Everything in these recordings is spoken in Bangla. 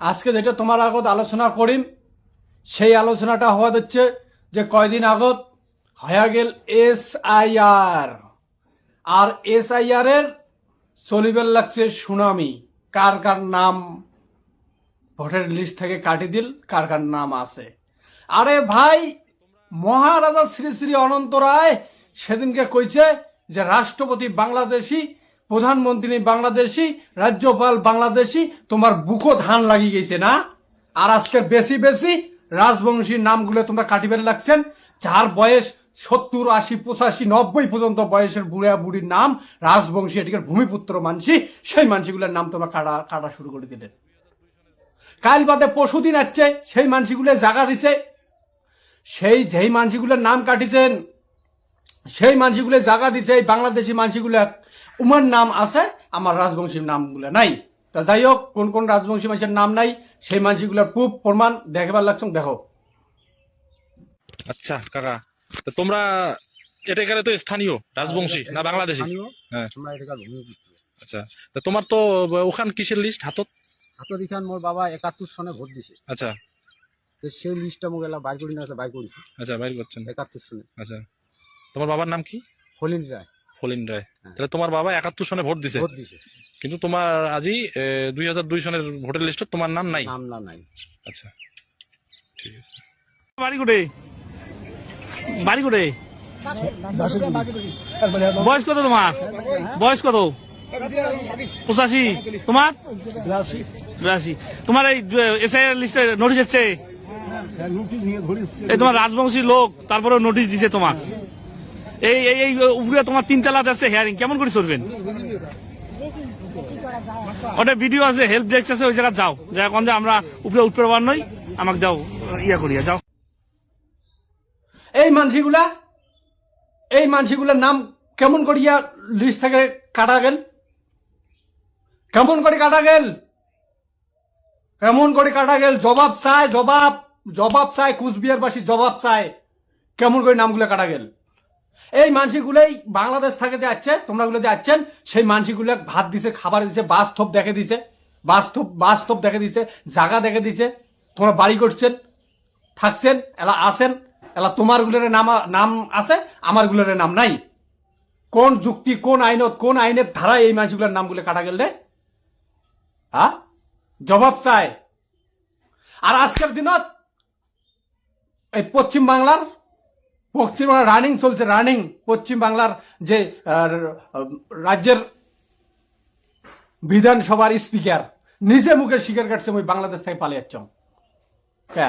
আজকে যেটা তোমার আগত আলোচনা করিম, সেই আলোচনাটা হওয়া হচ্ছে যে কয়দিন আগত হয়ে গেল এস আই আর আর এস আই আর এর চলিবেল লাগছে সুনামি। কার কার নাম ভোটের লিস্ট থেকে কাটি দিল, কার কার নাম আছে। আরে ভাই, মহারাজা শ্রী শ্রী অনন্ত রায় সেদিনকে কইছে যে রাষ্ট্রপতি বাংলাদেশি প্রধানমন্ত্রী বাংলাদেশি, রাজ্যপাল বাংলাদেশি, তোমার বুকো ধান লাগিয়ে গেছে না? আর আজকে বেশি বেশি রাজবংশীর নামগুলো তোমরা কাটিবেন লাগছেন যার বয়স সত্তর, আশি, পঁচাশি, নব্বই পর্যন্ত বয়সের বুড়া বুড়ির নাম রাজবংশী, এটিকে ভূমিপুত্র মানসি, সেই মানসিগুলোর নাম তোমরা কাটা কাটা শুরু করে দিলেন। কাল বাদে পশুদিন আসছে, সেই মানসিগুলো জাগা দিছে। সেই যেই মানসিগুলোর নাম কাটিছেন সেই মানসিগুলো জাগা দিছে এই বাংলাদেশি মানসিগুলো উমার নাম আছে আমার রাজবংশীর নামগুলো নাই। তা যাই হোক কোন কোন রাজবংশী মানুষের নাম নাই সেই মানসিগুলোর প্রুফ প্রমাণ দেখবার লাগছ দেখো। আচ্ছা কাকা তো তোমরা এটা এখানে তো স্থানীয় রাজবংশী না বাংলাদেশি? হ্যাঁ। আচ্ছা তো তোমার তো ওখান কিসের লিস্ট হাতত? হাতত ইখান মোর বাবা একাত্তর সনে ভোট দিছে। আচ্ছা। তো সেই লিস্টটা মোক এলা বাইর করি না আছে বাইর করেছি। আচ্ছা বাইর করছেন। একাত্তর সনে। আচ্ছা। তোমার বাবার নাম কি? হলিন রায়। ফলিন রায়। হ্যাঁ। তাহলে তোমার বাবা একাত্তর সনে ভোট দিছে। ভোট দিছে। কিন্তু তোমার আজি দুই হাজার দুই সনের ভোটের লিস্টত তোমার নাম নাই? নাম না নাই। আচ্ছা। ঠিক আছে। বাড়ি কোটে বাড়ি কোটে বয়স কত তোমার? বয়স কত? পঁচাশি। তোমার? বিরাশি তোমার এই এসআই লিস্টে নোটিশ এসছে? এই তোমার রাজবংশী লোক তারপরে নোটিশ দিছে তোমার। এই এই এই, উপরে তোমার তিন তালাতে আছে হেয়ারিং কেমন করে চলবেন? ওটা ভিডিও আছে হেল্প ডেস্ক আছে, ওই জায়গা যাও। যা এখন যে আমরা উপরে উঠতে পারবার নই আমাকে যাও, ইয়া করিয়া যাও। এই মানসিগুলা, এই মানসিগুলার নাম কেমন করিয়া লিস্ট থেকে কাটা গেল কেমন করে কাটা গেল কেমন করে কাটা গেল জবাব চায়, জবাব জবাব চায়, কুচবিহারবাসী জবাব চায়। কেমন করে নামগুলো কাটা গেল এই মানসিগুলোই বাংলাদেশ থেকে যে আসছে তোমরা গুলো যে আসছেন সেই মানসিগুলো ভাত দিছে, খাবার দিছে বাস্তব দেখে দিছে বাস্তব বাস্তব দেখে দিছে, জায়গা দেখে দিছে, তোমরা বাড়ি করছেন, থাকছেন, এলা আসেন এলা তোমারগুলোর নাম নাম আছে আমারগুলোর নাম নাই। কোন যুক্তি, কোন আইনত, কোন আইনের ধারা এই মানুষগুলোর নামগুলো কাটা গেল হ্যাঁ? জবাব চায় আর আজকের দিনত এই পশ্চিম বাংলার পশ্চিম বাংলার রানিং চলছে রানিং পশ্চিম বাংলার যে রাজ্যের বিধানসভার স্পিকার নিজে মুখে স্বীকার কাটছে ওই বাংলাদেশ থেকে পালিয়ে যাচ্ছ। কে?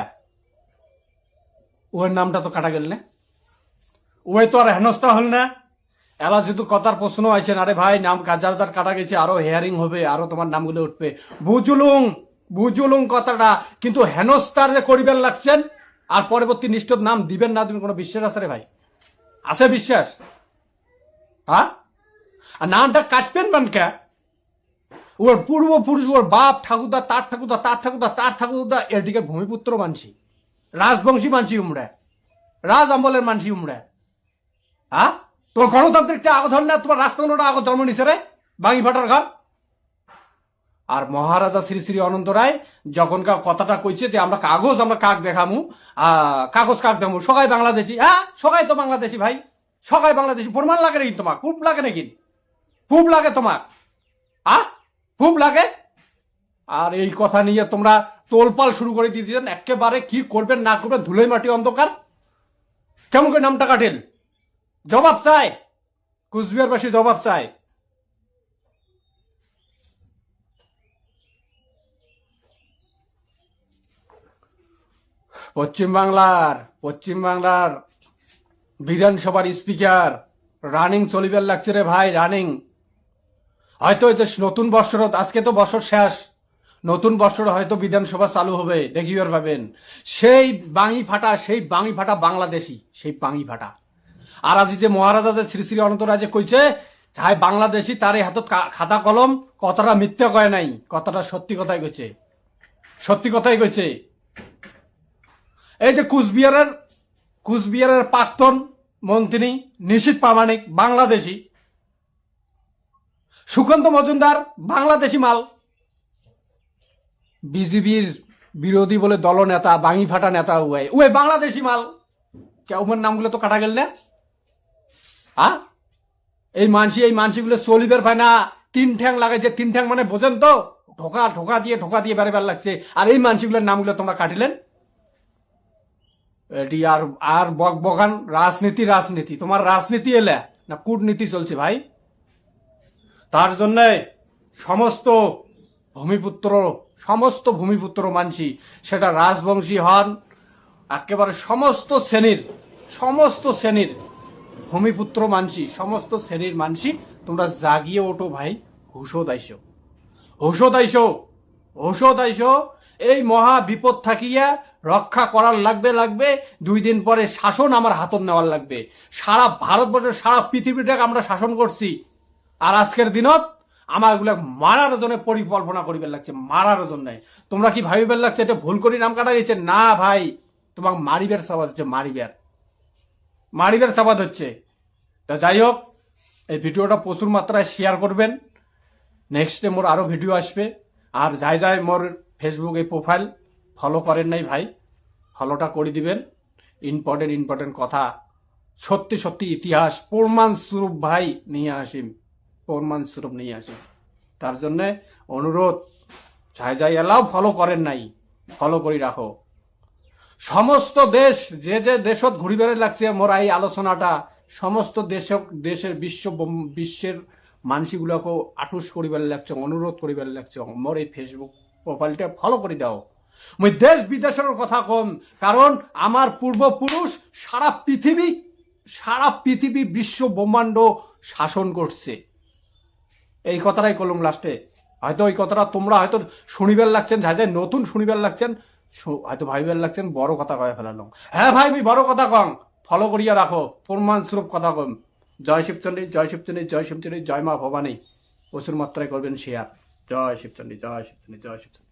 ওর নামটা তো কাটা গেল না। ওই তো আর হেনস্থা হল না। এলা যেহেতু কথার প্রশ্ন আছেন আরে ভাই, নাম কাজাদার কাটা গেছে, আরও হেয়ারিং হবে, আরও তোমার নামগুলো উঠবে। বুঝলুং বুঝলুং কথাটা, কিন্তু হেনস্তার যে করিবেন লাগছেন আর পরবর্তী নিষ্ঠর নাম দিবেন না দিবেন কোনো বিশ্বাস আছে রে ভাই? আছে বিশ্বাস? হ্যাঁ? আর নামটা কাটবেন বান কে? ওর পূর্বপুরুষ, ওর বাপ ঠাকুরদা, তার ঠাকুরদা তার ঠাকুরদা তার ঠাকুরদা এদিকে ভূমিপুত্র মানসি। রাজবংশী মানসি উমরা রাজ আমলের মানসি উমড়ে। হ্যাঁ? তোমার গণতান্ত্রিকটা আগত হল না? তোমার রাজতন্ত্রটা আগত জন্ম নিছে রে? বাঙি ফাটার ঘর? আর মহারাজা শ্রী শ্রী অনন্ত রায় যখন কথাটা কইছে যে আমরা কাগজ, আমরা কাক দেখামু কাগজ কাক দেখামু সবাই বাংলাদেশি হ্যাঁ সবাই তো বাংলাদেশি ভাই সবাই বাংলাদেশি, প্রমাণ লাগে নাকি তোমার? খুব লাগে নাকি? খুব লাগে তোমার? হ্যাঁ খুব লাগে? আর এই কথা নিয়ে তোমরা তোলপাল শুরু করে দিয়েছেন একেবারে কি করবেন, না করবেন, ধুলোই মাটি অন্ধকার। কেমন করে নামটা কাটেল জবাব চায় কুচবিহারবাসী জবাব চায় পশ্চিমবাংলার পশ্চিমবাংলার বিধানসভার স্পিকার রানিং চলিবার লাগছে রে ভাই রানিং হয়তো হয়তো নতুন বছর, আজকে তো বছর শেষ। নতুন বছর হয়তো বিধানসভা চালু হবে, দেখিবার পাবেন। সেই বাঙি ফাটা, সেই বাঙি ফাটা বাংলাদেশি, সেই বাঙি ফাটা। আর আজি যে মহারাজা যে শ্রী শ্রী অনন্তরাজে কইছে যাই বাংলাদেশি তার হাতত খাতা কলম, কথাটা মিথ্যা কয় নাই, কথাটা সত্যি কথাই কইছে। সত্যি কথাই কইছে। এই যে কুচবিহারের কুচবিহারের প্রাক্তন মন্ত্রী নিশীত প্রামাণিক, বাংলাদেশি। সুকান্ত মজুমদার, বাংলাদেশি মাল। বিজেপির বিরোধী বলে দলনেতা বাঙি ফাটা নেতা উয়ে উয়ে, বাংলাদেশি মাল। কেমন নামগুলো তো কাটা গেল না? হ্যাঁ এই মানসি, এই মানসিগুলো চলিবের ভাই না। তিন ঠ্যাং লাগাইছে, তিন ঠ্যাং মানে বোঝেন তো? ঢোকা ঢোকা দিয়ে ঢোকা দিয়ে বেড়ে বেড় লাগছে। আর এই মানসিগুলোর নামগুলো তোমরা কাটিলেন? এটি আর আর বক বকান রাজনীতি রাজনীতি। তোমার রাজনীতি এলে না কূটনীতি চলছে ভাই? তার জন্য সমস্ত ভূমিপুত্র সমস্ত ভূমিপুত্র মানসি সেটা রাজবংশী হন, একেবারে সমস্ত শ্রেণির সমস্ত শ্রেণির ভূমিপুত্র মানসি সমস্ত শ্রেণির মানসি তোমরা জাগিয়ে ওঠো ভাই হুশো দাইছো হুশো দাইছো হুশো দাইছো এই মহা বিপদ থাকিয়া রক্ষা করার লাগবে লাগবে। দুই দিন পরে শাসন আমার হাতত নেওয়ার লাগবে। সারা ভারতবর্ষের সারা পৃথিবীটাকে আমরা শাসন করছি। আর আজকের দিনত আমার এগুলো মারার জন্য পরিকল্পনা করিবার লাগছে, মারার জন্য। তোমরা কি ভাবিবার লাগছে, এটা ভুল করি নাম কাটা গেছে? না ভাই তোমার মারিবার সাবাদ হচ্ছে, মারিবার। মারিবার সাবাদ হচ্ছে। তা যাই হোক, এই ভিডিওটা প্রচুর মাত্রায় শেয়ার করবেন। নেক্সটে মোর আরও ভিডিও আসবে। আর যাই যাই মোর ফেসবুক এই প্রোফাইল ফলো করেন নাই ভাই ফলোটা করে দিবেন। ইম্পর্টেন্ট ইম্পর্টেন্ট কথা। সত্যি সত্যি ইতিহাস, প্রমাণ স্বরূপ ভাই, নিয়ে আসিম। প্রমাণ স্বরূপ নিয়ে আসিম। তার জন্যে অনুরোধ, যাই এলাও ফলো করেন নাই ফলো করি রাখো। সমস্ত দেশ, যে যে দেশত ঘুরি বেড়ে লাগছে মোর এই আলোচনাটা, সমস্ত দেশ দেশের বিশ্ব বিশ্বের মানসিগুলোকে আটুস করিবার লাগছে, অনুরোধ করিবার লাগছে। মোর এই ফেসবুক প্রোফাইলটা ফলো করে দাও। মুই দেশ বিদেশের কথা কম, কারণ আমার পূর্বপুরুষ সারা পৃথিবী সারা পৃথিবী বিশ্ব ব্রহ্মাণ্ড শাসন করছে। এই কথাটাই কলম লাস্টে হয়তো ওই কথাটা তোমরা হয়তো শুনিবার লাগছেন যাই যাই নতুন শুনিবার লাগছেন হয়তো ভাবিবার লাগছেন, বড় কথা কয়ে ফেলালাম। হ্যাঁ ভাই, আমি বড় কথা কম ফলো করিয়া রাখো, প্রমাণস্বরূপ কথা কম। জয় শিবচন্ডী জয় শিবচন্ডী জয় শিবচন্ডী জয় মা ভবানী। প্রচুর মাত্রায় করবেন শেয়ার জয় শিবচন্ডী জয় শিবচন্ডী জয় শিবচন্ডী